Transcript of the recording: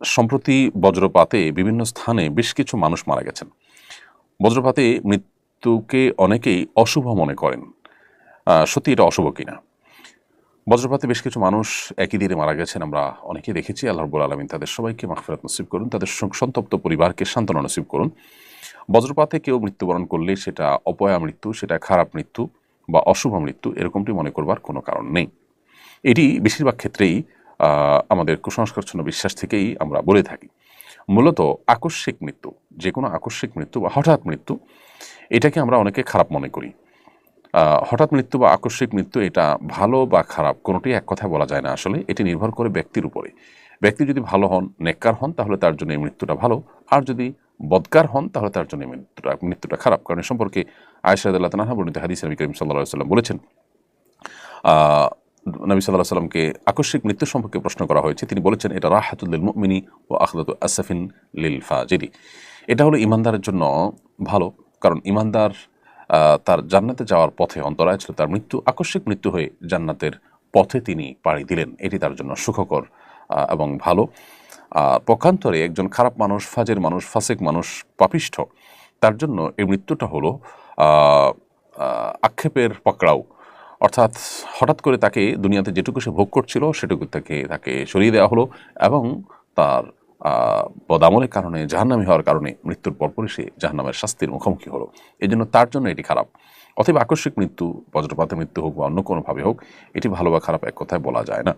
সম্প্রতি বজ্রপাতে বিভিন্ন স্থানে বেশ কিছু মানুষ মারা গেছেন। বজ্রপাতে মৃত্যুকে অনেকেই অশুভ মনে করেন। সত্যি এটা অশুভ কিনা? বজ্রপাতে বেশ কিছু মানুষ একই দিনে মারা গেছেন, আমরা অনেকেই দেখেছি। আল্লাহ রব্বুল আলমিন তাদের সবাইকে মাগফিরাত নসিব করুন, তাদের সন্তপ্ত পরিবারকে সান্ত্বনা নসিব করুন। বজ্রপাতে কেউ মৃত্যুবরণ করলে সেটা অপয়া মৃত্যু, সেটা খারাপ মৃত্যু বা অশুভ মৃত্যু এরকমটি মনে করবার কোনো কারণ নেই। এটি বেশিরভাগ ক্ষেত্রেই আমাদের কুসংস্কার কুসংস্কারচ্ছন্ন বিশ্বাস থেকেই আমরা বলে থাকি। মূলত আকস্মিক মৃত্যু যে কোনো আকস্মিক মৃত্যু বা হঠাৎ মৃত্যু, এটাকে আমরা অনেকে খারাপ মনে করি। হঠাৎ মৃত্যু বা আকস্মিক মৃত্যু, এটা ভালো বা খারাপ কোনোটি এক কথায় বলা যায় না আসলে। এটি নির্ভর করে ব্যক্তির উপরে। ব্যক্তি যদি ভালো হন, নেককার হন, তাহলে তার জন্য এই মৃত্যুটা ভালো। আর যদি বদকার হন, তাহলে তার জন্য মৃত্যুটা মৃত্যুটা খারাপ। কারণ এ সম্পর্কে আয়সাদ আল্লাহ তানাহা বর্ণিত হাদিস নবী করিম সাল্লাহ সাল্লাম বলেছেন নবী সাল্লাহ সাল্লামকে আকস্মিক মৃত্যু সম্পর্কে প্রশ্ন করা হয়েছে। তিনি বলেছেন, এটা রাহাতুল্লিল মুমিনী ও আখলাত আসাফিন লিল ফাজিরি এটা হলো ইমানদারের জন্য ভালো, কারণ ইমানদার তার জান্নাতে যাওয়ার পথে অন্তরায় ছিল। তার মৃত্যু, আকস্মিক মৃত্যু হয়ে জান্নাতের পথে তিনি পাড়ি দিলেন। এটি তার জন্য সুখকর এবং ভালো। পক্ষান্তরে একজন খারাপ মানুষ, ফাজের মানুষ, ফাসেক মানুষ, পাপিষ্ঠ, তার জন্য এই মৃত্যুটা হলো আক্ষেপের পকড়াও। অর্থাৎ হঠাৎ করে তাকে দুনিয়াতে যেটুকু সে ভোগ করছিল, সেটুকু তাকে তাকে সরিয়ে দেওয়া হলো এবং তার বদামলের কারণে, জাহান্নামী হওয়ার কারণে মৃত্যুর পরপরই সে জাহান্নামের শাস্তির মুখোমুখি হলো। এই জন্য তার জন্য এটি খারাপ। অথবা আকস্মিক মৃত্যু বজ্রপাতের মৃত্যু হোক বা অন্য কোনোভাবে হোক, এটি ভালো বা খারাপ এক কথায় বলা যায় না।